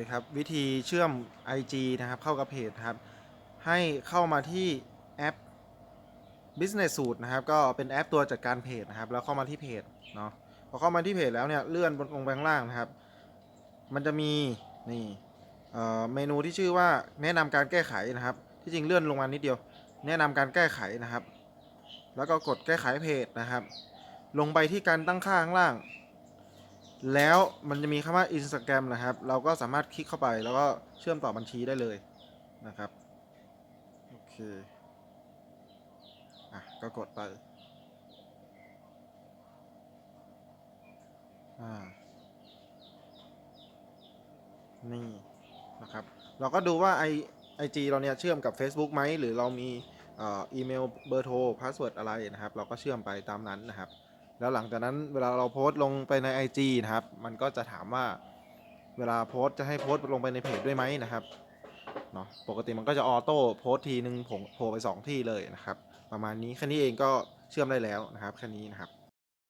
ครับวิธีเชื่อม IG นะครับเข้ากับเพจนะครับ ให้เข้ามาที่แอป Business Suite นะครับ ก็เป็นแอปตัวจัดการเพจนะครับ แล้วเข้ามาที่เพจเนาะพอเข้ามาที่เพจแล้วเนี่ยเลื่อนบนลงไปข้างล่างนะครับ มันจะมีนี่เเมนูที่ชื่อว่าแนะนำการแก้ไขนะครับ ที่จริงเลื่อนลงมานิดเดียว แนะนำการแก้ไขนะครับ แล้วก็กดแก้ไขเพจนะครับ ลงไปที่การตั้งค่าข้างล่าง แล้วมันจะมีคำว่า Instagram นะครับ เราก็สามารถคลิกเข้าไปแล้วก็เชื่อมต่อบัญชีได้เลยนะครับ โอเค อะ ก็กดไป อ่า นี่ นะครับ เราก็ดูว่าไอไอจีเราเนี่ยเชื่อมกับ Facebook ไหม หรือเรามีอ่อีเมลเบอร์โทรพาสเวิร์ดอะไรนะครับ เราก็เชื่อมไปตามนั้นนะครับ แล้วหลังจากนั้นเวลาเราโพสต์ลงไปใน IG นะครับ มันก็จะถามว่าเวลาโพสต์จะให้โพสต์ลงไปในเพจด้วยไหมนะครับเนาะปกติมันก็จะออโต้โพสต์ทีนึงผมโผล่ไป 2 ที่เลยนะครับ ประมาณนี้แค่นี้เองก็เชื่อมได้แล้วนะครับแค่นี้นะครับ